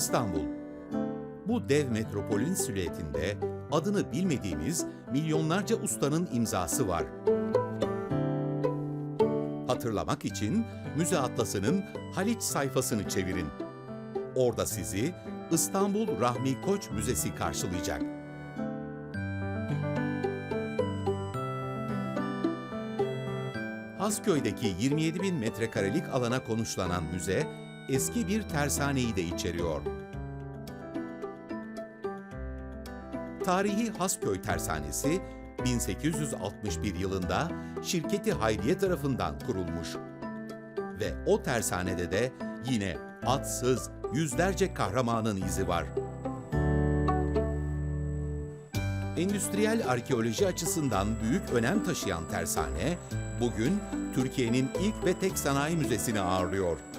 İstanbul. Bu dev metropolün silüetinde adını bilmediğimiz milyonlarca ustanın imzası var. Hatırlamak için Müze Atlası'nın Haliç sayfasını çevirin. Orada sizi İstanbul Rahmi Koç Müzesi karşılayacak. Hasköy'deki 27 bin metrekarelik alana konuşlanan müze, eski bir tersaneyi de içeriyor. Tarihi Hasköy Tersanesi, 1861 yılında şirketi Hayriye tarafından kurulmuş. Ve o tersanede de yine atsız yüzlerce kahramanın izi var. Endüstriyel arkeoloji açısından büyük önem taşıyan tersane, bugün Türkiye'nin ilk ve tek sanayi müzesini ağırlıyor.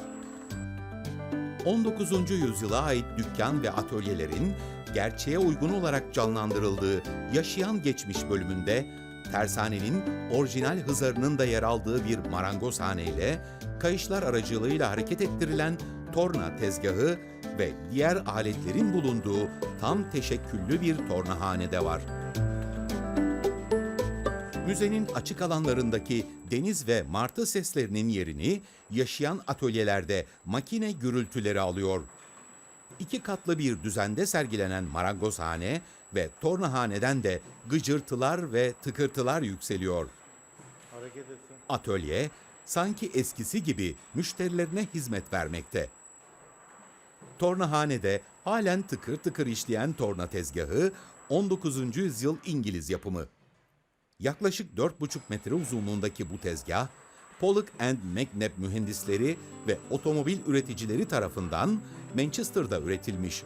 19. yüzyıla ait dükkan ve atölyelerin gerçeğe uygun olarak canlandırıldığı Yaşayan Geçmiş bölümünde tersanenin orijinal hızarının da yer aldığı bir marangozhane ile kayışlar aracılığıyla hareket ettirilen torna tezgahı ve diğer aletlerin bulunduğu tam teşekküllü bir tornahane de var. Müzenin açık alanlarındaki deniz ve martı seslerinin yerini yaşayan atölyelerde makine gürültüleri alıyor. İki katlı bir düzende sergilenen marangozhane ve tornahaneden de gıcırtılar ve tıkırtılar yükseliyor. Atölye sanki eskisi gibi müşterilerine hizmet vermekte. Tornahanede halen tıkır tıkır işleyen torna tezgahı 19. yüzyıl İngiliz yapımı. Yaklaşık 4,5 metre uzunluğundaki bu tezgah, Pollock and McNabb mühendisleri ve otomobil üreticileri tarafından Manchester'da üretilmiş.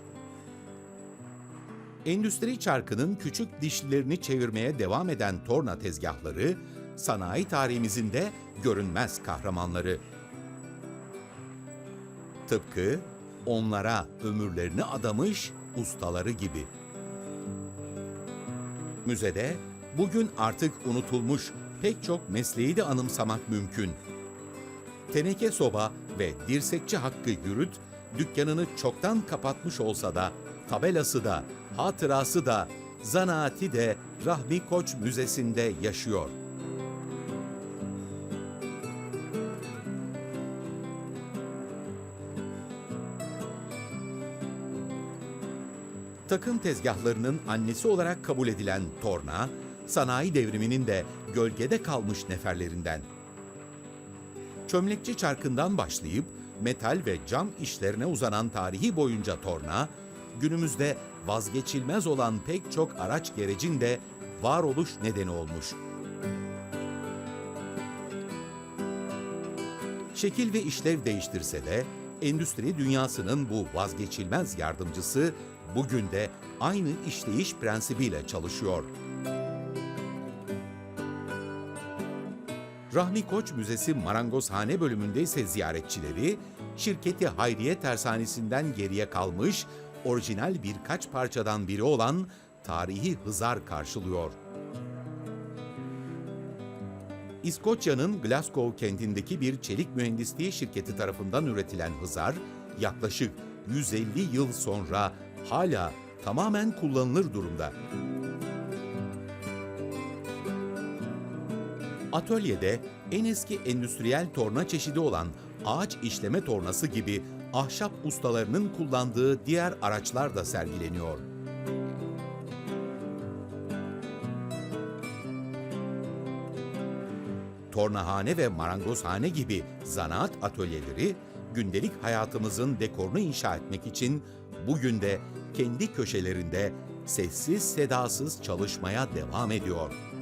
Endüstri çarkının küçük dişlilerini çevirmeye devam eden torna tezgahları, sanayi tarihimizin de görünmez kahramanları. Tıpkı onlara ömürlerini adamış ustaları gibi. Müzede bugün artık unutulmuş pek çok mesleği de anımsamak mümkün. Teneke Soba ve Dirsekçi Hakkı Gürüt dükkanını çoktan kapatmış olsa da tabelası da, hatırası da, zanaati de Rahmi Koç Müzesi'nde yaşıyor. Takım tezgahlarının annesi olarak kabul edilen torna, sanayi devriminin de gölgede kalmış neferlerinden. Çömlekçi çarkından başlayıp metal ve cam işlerine uzanan tarihi boyunca torna, günümüzde vazgeçilmez olan pek çok araç gerecin de varoluş nedeni olmuş. Şekil ve işlev değiştirse de endüstri dünyasının bu vazgeçilmez yardımcısı bugün de aynı işleyiş prensibiyle çalışıyor. Rahmi Koç Müzesi Marangozhane bölümünde ise ziyaretçileri, şirketi Hayriye Tersanesi'nden geriye kalmış, orijinal birkaç parçadan biri olan tarihi hızar karşılıyor. İskoçya'nın Glasgow kentindeki bir çelik mühendisliği şirketi tarafından üretilen hızar, yaklaşık 150 yıl sonra hala tamamen kullanılır durumda. Atölyede en eski endüstriyel torna çeşidi olan ağaç işleme tornası gibi ahşap ustalarının kullandığı diğer araçlar da sergileniyor. Tornahane ve marangozhane gibi zanaat atölyeleri gündelik hayatımızın dekorunu inşa etmek için bugün de kendi köşelerinde sessiz sedasız çalışmaya devam ediyor.